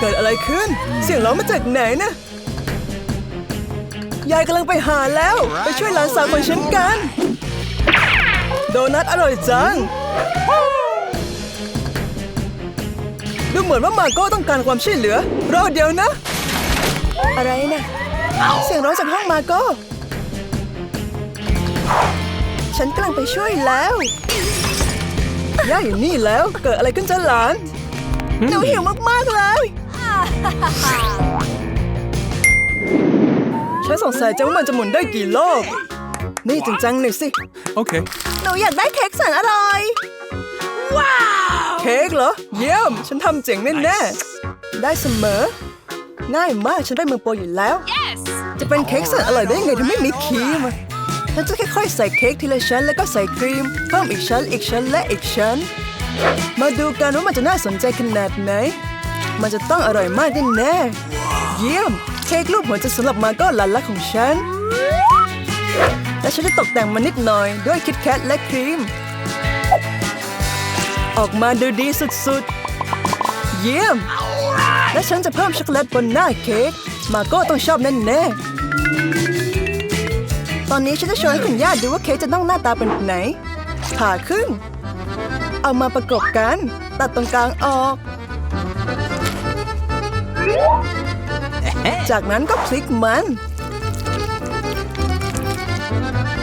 เกิดอะไรขึ้น เสียงร้องมาจากไหนนะยายกำลังไปหาแล้ว ไปช่วยหลานสาวของฉันกัน โดนัทอร่อยจัง ดูเหมือนว่ามาโก้ต้องการความช่วยเหลือ รอเดี๋ยวนะ อะไรนะเสียงร้องจากห้องมาโก้ ฉันกำลังไปช่วยแล้วย่าอยู่นี่แล้ว เกิดอะไรขึ้นจ้าหลาน หนูหิวมากๆเลย ฉันสงสัยจังว่ามันจะหมุนได้กี่รอบนี่จริงจังหน่อยสิ Okay. หนูอยากได้เค้กแสนอร่อย ว้าว เค้กเหรอ เยี่ยม ฉันทำเจ๋งแน่ๆได้เสมอ ง่ายมาก ฉันได้มือโปรอยู่แล้ว จะเป็นเค้กแสนอร่อยได้ยังไงถ้าไม่มีครีมอะฉันจะค่อยๆใส่เค้กทีละชั้นแล้วก็ใส่ครีม เพิ่มอีกชั้น อีกชั้นและอีกชั้น มาดูกันว่ามันจะน่าสนใจขนาดไหน มันจะต้องอร่อยมากแน่ๆเยี่ยม เค้กรูปหัวใจสำหรับมาก็หลานรักของฉัน และฉันจะตกแต่งมันนิดหน่อยด้วยคิดแคทและครีม ออกมาดูดีสุดๆ เยี่ยม และฉันจะเพิ่มช็อกโกแลตบนหน้าเค้กมาโก้ต้องชอบแน่ๆ ตอนนี้ฉันจะโชว์ให้คุณย่าดูว่าเค้กจะต้องหน้าตาเป็นไหนผ่าครึ่ง เอามาประกบกัน ตัดตรงกลางออก จากนั้นก็พลิกมัน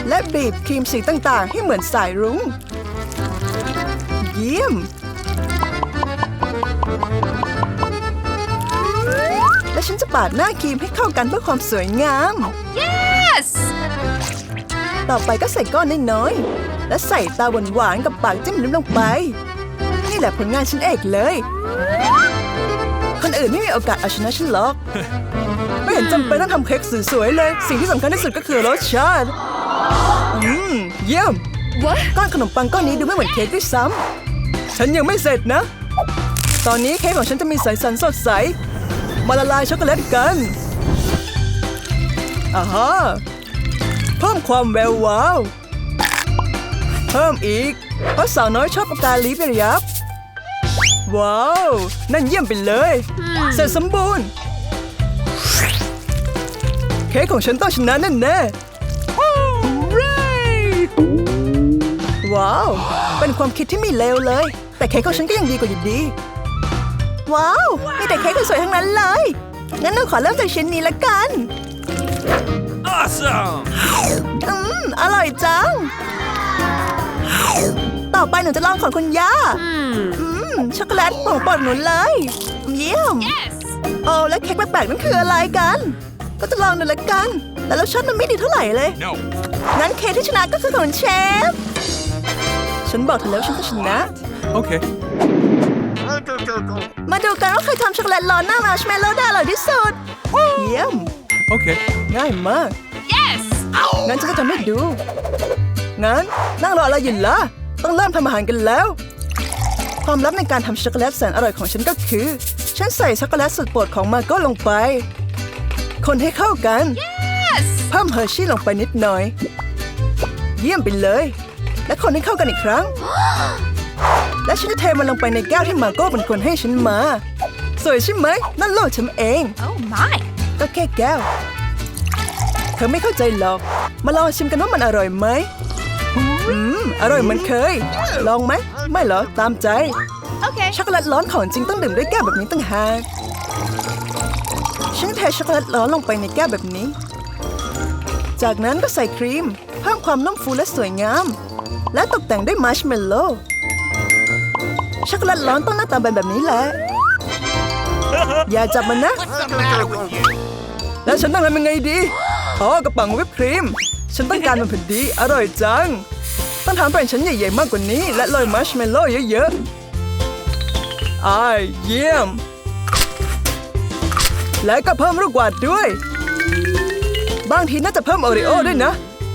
และบีบครีมสีต่างๆ ให้เหมือนสายรุ้ง เยี่ยม และฉันจะปาดหน้าครีมให้เข้ากันเพื่อความสวยงาม Yes! ต่อไปก็ใส่ก้อนน้อยๆ และใส่ตาหวานๆ กับปากจิ้มลิ้มลงไป นี่แหละผลงานฉันเอกเลย คนอื่นไม่มีโอกาสเอาชนะฉันหรอก ไม่เห็นจำเป็นต้องทำเค้กสวยๆเลย สิ่งที่สำคัญที่สุดก็คือรสชาติ อืม เยี่ยม What? ก้อนขนมปังก้อนนี้ดูไม่เหมือนเค้กด้วยซ้ำ ฉันยังไม่เสร็จนะ ตอนนี้เค้กของฉันจะมีสีสันสดใส มาละลายช็อกโกแลตกันอ่าฮะเพิ่มความแวววาว เพิ่มอีกเพราะสาวน้อยชอบปากกาลิประยับ ว้าว นั่นเยี่ยมไปเลย เสร็จสมบูรณ์ เค้กของฉันต้องชนะแน่แน่ๆว้าว เป็นความคิดที่ไม่เลวเลย แต่เค้กของฉันก็ยังดีกว่าอยู่ดี ว้าว มีแต่เค้กสวยๆทั้งนั้นเลย งั้นหนูขอเริ่มจากชิ้นนี้ละกัน Awesome. อืม อร่อยจัง ต่อไปหนูจะลองของคุณย่าอืม ช็อกโกแลตของโปรดหนูเลย เยี่ยม Yes! โอ้และเค้กแปลกๆนั่นคืออะไรกัน ก็จะลองดูละกัน แต่รสชาติมันไม่ดีเท่าไหร่เลย No. งั้นเค้กที่ชนะก็คือของเชฟ ฉันบอกเธอแล้วฉันจะชนะ Okay. มาดูกันว่าใครทำช็อกโกแลตร้อนหน้ามาร์ชเมลโล่ได้อร่อยที่สุด เยี่ยม Okay. ง่ายมาก Yes! งั้นฉันจะทำให้ดู งั้นนั่งรออะไรอยู่ล่ะ ต้องเริ่มทำอาหารกันแล้ว ความลับในการทำช็อกโกแลตแสนอร่อยของฉันก็คือ ฉันใส่ช็อกโกแลตสุดโปรดของมาโก้ลงไป คนให้เข้ากัน Yes! เพิ่มเฮอร์ชี่ลงไปนิดหน่อย เยี่ยมไปเลย และคนให้เข้ากันอีกครั้ง และฉันจะเทมันลงไปในแก้วที่มาโก้เป็นคนให้ฉันมา สวยใช่ไหมนั่นโลกฉันเอง Oh my! ก็แค่แก้ว เธอไม่เข้าใจหรอก มาลองชิมกันว่ามันอร่อยไหมอืมอร่อยเหมือนเคย ลองไหม ไม่เหรอ ตามใจ Okay. ช็อกโกแลตร้อนของจริงต้องดื่มด้วยแก้วแบบนี้ต่างหากฉันเทช็อกโกแลตร้อนลงไปในแก้วแบบนี้ จากนั้นก็ใส่ครีม เพิ่มความนุ่มฟูและสวยงาม และตกแต่งด้วยมาร์ชเมลโล่ช็อกโกแลตร้อนต้องหน้าตาเป็นแบบนี้แหละ อย่าจับมันนะ แล้วฉันต้องทำยังไงดี อ๋อกระป๋องวิปครีม ฉันต้องการมันพอดี อร่อยจัง ต้องทำเป็นชั้นใหญ่ๆมากกว่านี้ และโรยมัชเมลโล่เยอะๆอายเยี่ยม และก็เพิ่มลูกกวาดด้วย บางทีน่าจะเพิ่มโอริโอด้วยนะ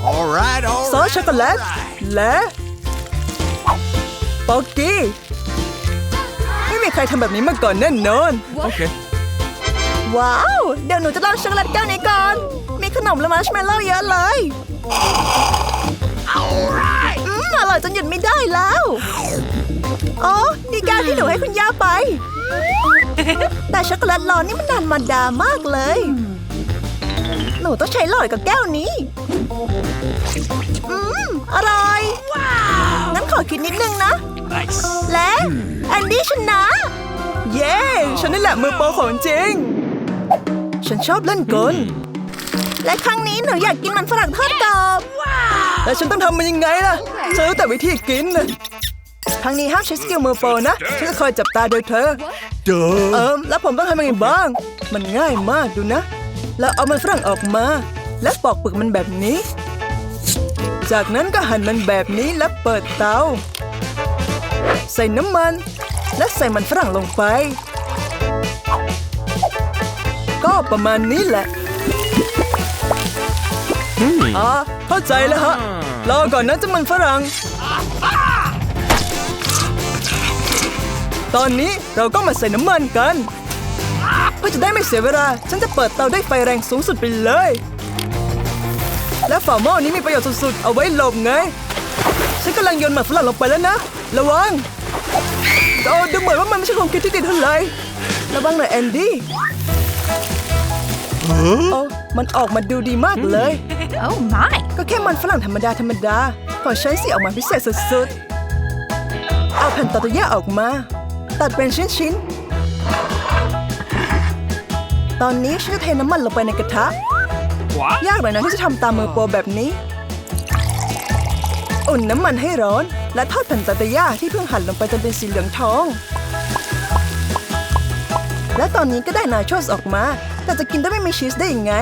All right, all ซอสช็อกโกแลตและป๊อกกี้ ไม่มีใครทำแบบนี้มาก่อนแน่นอน Okay. ว้าว เดี๋ยวหนูจะลองช็อกโกแลตแก้วนี้ก่อน มีขนมและมัชเมลโล่เยอะเลยอืม อร่อยจนหยุดไม่ได้แล้วอ๋อนี่แก้วที่หนูให้คุณย่าไป แต่ช็อกโกแลตร้อนนี่มันธรรมดามากเลย หนูต้องใช้หลอดกับแก้วนี้ อืม อร่อยงั้นขอคิดนิดนึงนะ Nice. และแอนดี้ชนะ เย้ ฉันนี่แหละมือโปรของจริง ฉันชอบเล่นกล และครั้งนี้หนูอยากกินมันฝรั่งทอดกรอบแล้วฉันต้องทำมันยังไงล่ะฉันรู้แต่วิธีกินนะครั้งนี้ห้ามใช้สกิลมือโปรนะฉันจะคอยจับตาโดยเธอ Duh. เอิมแล้วผมต้องทำยังไงบ้าง มันง่ายมากดูนะ แล้วเอามันฝรั่งออกมา และปอกเปลือกมันแบบนี้ จากนั้นก็หั่นมันแบบนี้และเปิดเตา ใส่น้ำมัน และใส่มันฝรั่งลงไป ก็ประมาณนี้แหละ อ๋อเข้าใจแล้วฮะรอก่อนนะเจ้ามันฝรั่ง ตอนนี้เราก็มาใส่น้ำมันกันเพื่อจะได้ไม่เสียเวลา ฉันจะเปิดเตาด้วยไฟแรงสูงสุดไปเลย และฝาหม้อนี้มีประโยชน์สุดๆ เอาไว้หลบไง ฉันกำลังโยนหมากฝรั่งลงไปแล้วนะ ระวังโอ้ดูเหมือนว่ามันไม่ใช่ความคิดที่ดีเท่าไหร่ระวังหน่อยแอนดี้โอ้มันออกมาดูดีมากเลย Oh my. ก็แค่มันฝรั่งธรรมดาธรรมดาของฉันสิออกมาพิเศษสุดๆ เอาแผ่นตอตะยะออกมา ตัดเป็นชิ้นๆ ตอนนี้ฉันจะเทน้ำมันลงไปในกระทะ What? ยากหน่อยนะที่จะทำตามมือโปรแบบนี้ อุ่นน้ำมันให้ร้อน และทอดแผ่นตอตะยะที่เพิ่งหั่นลงไปจนเป็นสีเหลืองทอง และตอนนี้ก็ได้นาโชสออกมา แต่จะกินได้ไม่มีชีสได้ยังไง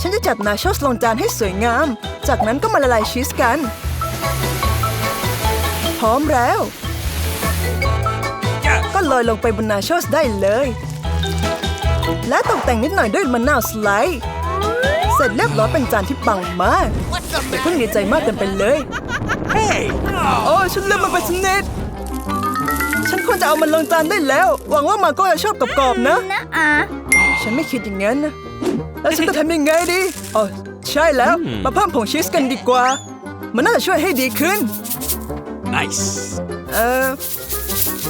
ฉันจะจัดนาโชสลงจานให้สวยงาม จากนั้นก็มาละลายชีสกัน พร้อมแล้ว Yeah. ก็โรยลงไปบนนาโชสได้เลย และตกแต่งนิดหน่อยด้วยมะนาวสไลด์ เสร็จเรียบร้อยเป็นจานที่ปังมากแต่าเพิ่งดีใจมากเกินไปเลย Hey. โอ้ฉันลืมมันไปสนิทฉันควรจะเอามันลงจานได้แล้ว หวังว่ามาโก้จะชอบกรอบๆนะ Nuh-uh. ฉันไม่คิดอย่างนั้นนะ แล้วฉันจะทำยังไงดีอ๋อใช่แล้ว มาเพิ่มผงชีสกันดีกว่า มันน่าจะช่วยให้ดีขึ้น Nice. เออ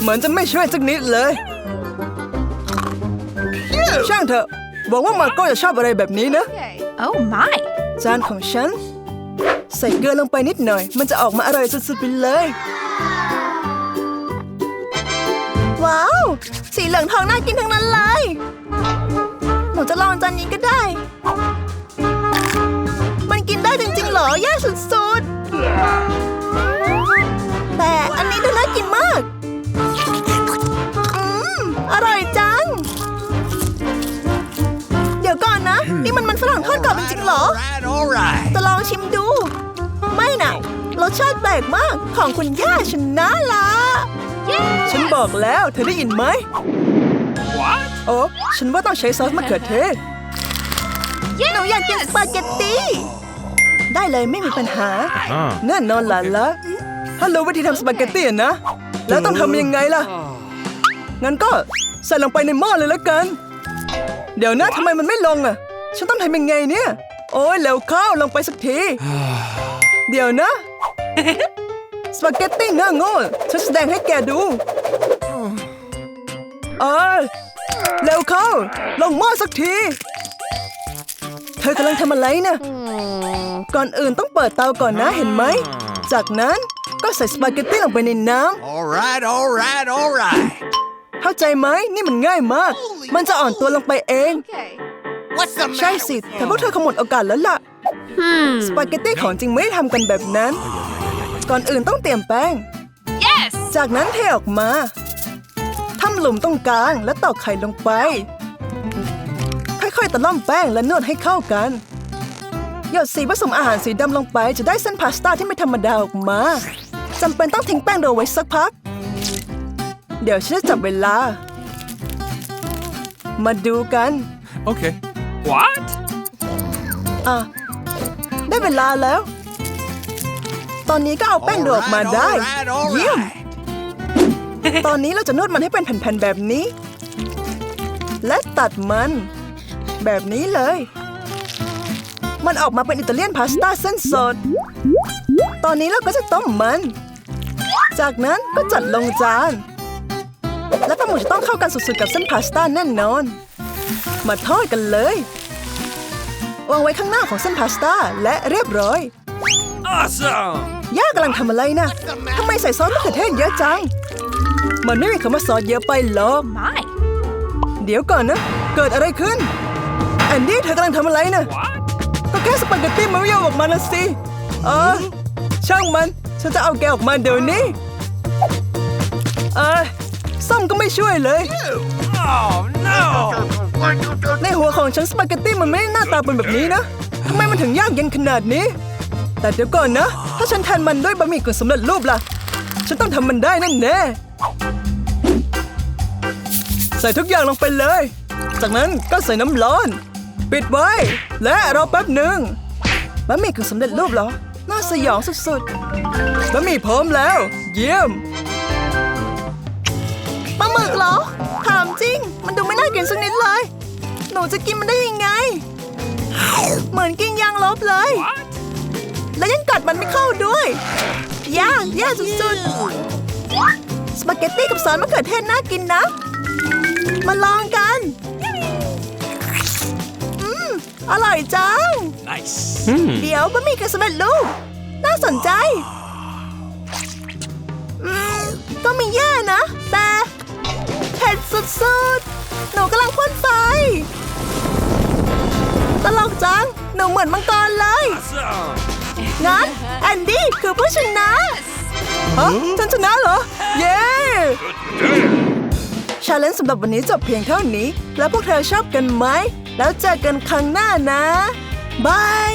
เหมือนจะไม่ช่วยสักนิดเลย ช่างเถอะหวังว่ามาโก้จะชอบอะไรแบบนี้นะ Oh my. จานของฉัน ใส่เกลือลงไปนิดหน่อย มันจะออกมาอร่อยสุดๆไปเลย ว้าว สีเหลืองทองน่ากินทั้งนั้นเลยหนูจะ ลองจานนี้ก็ได้ มันกินได้จริงๆเหรอย่าสุดๆ แต่อันนี้ดูน่ากินมาก อืม อร่อยจัง เดี๋ยวก่อนนะ นี่มันมันฝรั่งทอดกรอบจริงๆเหรอ right, right. จะลองชิมดู ไม่นะรสชาติแปลกมาก ของคุณย่าชนะละฉันบอกแล้ว เธอได้ยินไหม โอ้ฉันว่าต้องใช้ซอสมะเขือเทศหนูอยากกินสปาเกตตี้ ได้เลยไม่มีปัญหา แน่นอนหลานละถ้ารู้วิธีทำสปาเกตตี้อะนะ แล้วต้องทำยังไงล่ะ งั้นก็ใส่ลงไปในหม้อเลยแล้วกัน เดี๋ยวนะทำไมมันไม่ลงอะ ฉันต้องทำยังไงเนี่ย โอ้ยเร็วเข้าลงไปสักที เดี๋ยวนะ สปาเกตตี้เนื้อโง่ฉันแสดงให้แกดูเออ เร็วเข้า ลงหม้อสักที เธอกำลังทำอะไรนะ ก่อนอื่นต้องเปิดเตาก่อนนะเห็นไหม จากนั้นก็ใส่สปาเกตตี้ลงไปในน้ Alright, alright, alright. ำเข้าใจไหมนี่มันง่ายมาก มันจะอ่อนตัวลงไปเอง Okay. What's the ใช่สิแต่พวกเธอขโมยโอกาสแล้วล่ะ Hmm. สปาเกตตี้ของจริงไม่ได้ทำกันแบบนั้น ก่อนอื่นต้องเตรียมแป้ง Yes. จากนั้นเทออกมาทำหลุมตรงกลางและตอกไข่ลงไป ค่อยๆตะล่อมแป้งและนวดให้เข้ากัน หยดสีผสมอาหารสีดำลงไปจะได้เส้นพาสต้าที่ไม่ธรรมดาออกมาจำเป็นต้องทิ้งแป้งโรยไว้สักพัก เดี๋ยวฉันจะจับเวลา มาดูกัน Okay. What? อะ ได้เวลาแล้ว ตอนนี้ก็เอาแป้งโรยออกมาได้ Alright, เยี่ยม alright. ตอนนี้เราจะนวดมันให้เป็นแผ่นๆแบบนี้ และตัดมัน แบบนี้เลย มันออกมาเป็นอิตาเลียนพาสต้าเส้นสด ตอนนี้เราก็จะต้มมัน จากนั้นก็จัดลงจาน และปลาหมึกจะต้องเข้ากันสุดๆกับเส้นพาสต้าแน่นอน มาทอดกันเลยวางไว้ข้างหน้าของเส้นพาสต้าและเรียบร้อย Awesome! ย่ากำลังทำอะไรนะ ทำไมใส่ซอสมะเขือเทศเยอะจัง มันไม่มีคำว่าซอสเยอะไปหรอก My. เดี๋ยวก่อนนะ เกิดอะไรขึ้น แอนดี้เธอกำลังทำอะไรนะ What? ก็แค่สปาเกตตี้มันไม่ยอมออกมานะสิ เออ ช่างมัน ฉันจะเอาแกออกมาเดี๋ยวนี้ เออซ่อมก็ไม่ช่วยเลย Oh no! ในหัวของฉันสปาเกตตี้มันไม่ได้หน้าตาเป็นแบบนี้นะทำไมมันถึงยากเย็นขนาดนี้ แต่เดี๋ยวก่อนนะ ถ้าฉันแทนมันด้วยบะหมี่กึ่งสำเร็จรูปล่ะ ฉันต้องทำมันได้แน่แน่ๆใส่ทุกอย่างลงไปเลย จากนั้นก็ใส่น้ำร้อน ปิดไว้ และรอแป๊บหนึ่งบะหมี่กึ่งสำเร็จรูปเหรอ น่าสยองสุดๆบะหมี่พร้อมแล้ว เยี่ยมปลาหมึกเหรอ ถามจริง มันดูไม่น่ากินสักนิดเลย หนูจะกินมันได้ยังไง เหมือนกินยางลบเลย What? และยังกัดมันไม่เข้าด้วย ยากยากสุดๆ สปาเกตตี้กับซอสมะเขือเทศน่ากินนะ มาลองกัน อืม อร่อยจัง Nice. เดี๋ยวบะหมี่กึ่งสำเร็จรูปน่าสนใจ อืมก็ไม่แย่นะ แต่เผ็ดสุดๆ หนูกำลังพ่นไฟตลกจัง หนูเหมือนมังกรเลย Awesome! งั้นแอนดี้คือผู้ชนะฮะฉันชนะเหรอ เย้ชาเลนจ์สำหรับวันนี้จบเพียงเท่านี้ แล้วพวกเธอชอบกันไหม แล้วเจอกันครั้งหน้านะ บาย